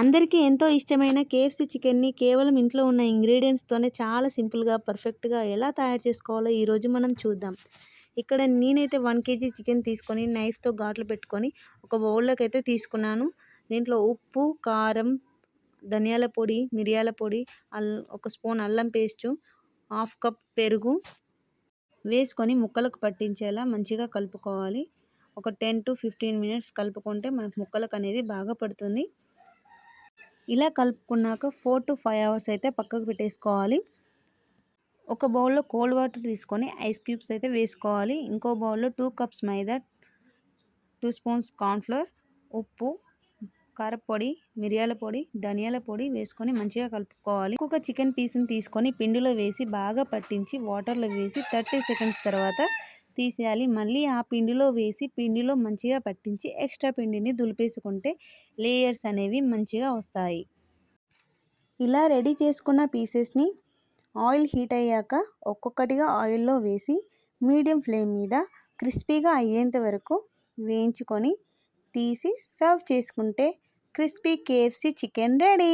అందరికీ ఎంతో ఇష్టమైన కేఎఫ్సీ చికెన్ని కేవలం ఇంట్లో ఉన్న ఇంగ్రీడియంట్స్తోనే చాలా సింపుల్గా పర్ఫెక్ట్గా ఎలా తయారు చేసుకోవాలో ఈరోజు మనం చూద్దాం. ఇక్కడ నేనైతే వన్ కేజీ చికెన్ తీసుకొని నైఫ్తో ఘాట్లు పెట్టుకొని ఒక బౌల్లోకి అయితే తీసుకున్నాను. దీంట్లో ఉప్పు కారం ధనియాల పొడి మిరియాల పొడి అల్ ఒక స్పూన్ అల్లం పేస్టు హాఫ్ కప్ పెరుగు వేసుకొని ముక్కలకు పట్టించేలా మంచిగా కలుపుకోవాలి. ఒక టెన్ టు ఫిఫ్టీన్ మినిట్స్ కలుపుకుంటే మనకు ముక్కలకు అనేది బాగా పడుతుంది. ఇలా కలుపుకున్నాక ఫోర్ టు ఫైవ్ అవర్స్ అయితే పక్కకు పెట్టేసుకోవాలి. ఒక బౌల్లో కోల్డ్ వాటర్ తీసుకొని ఐస్ క్యూబ్స్ అయితే వేసుకోవాలి. ఇంకో బౌల్లో two cups maida two spoons cornflour ఉప్పు కారపొడి మిరియాల పొడి ధనియాల పొడి వేసుకొని మంచిగా కలుపుకోవాలి. ఇంకొక చికెన్ పీస్ని తీసుకొని పిండిలో వేసి బాగా పట్టించి వాటర్లో వేసి థర్టీ సెకండ్స్ తర్వాత తీసేయాలి. మళ్ళీ ఆ పిండిలో వేసి పిండిలో మంచిగా పట్టించి ఎక్స్ట్రా పిండిని దులిపేసుకుంటే లేయర్స్ అనేవి మంచిగా వస్తాయి. ఇలా రెడీ చేసుకున్న పీసెస్ని ఆయిల్ హీట్ అయ్యాక ఒక్కొక్కటిగా ఆయిల్లో వేసి మీడియం ఫ్లేమ్ మీద క్రిస్పీగా అయ్యేంత వరకు వేయించుకొని తీసి సర్వ్ చేసుకుంటే క్రిస్పీ కేఎఫ్సి చికెన్ రెడీ.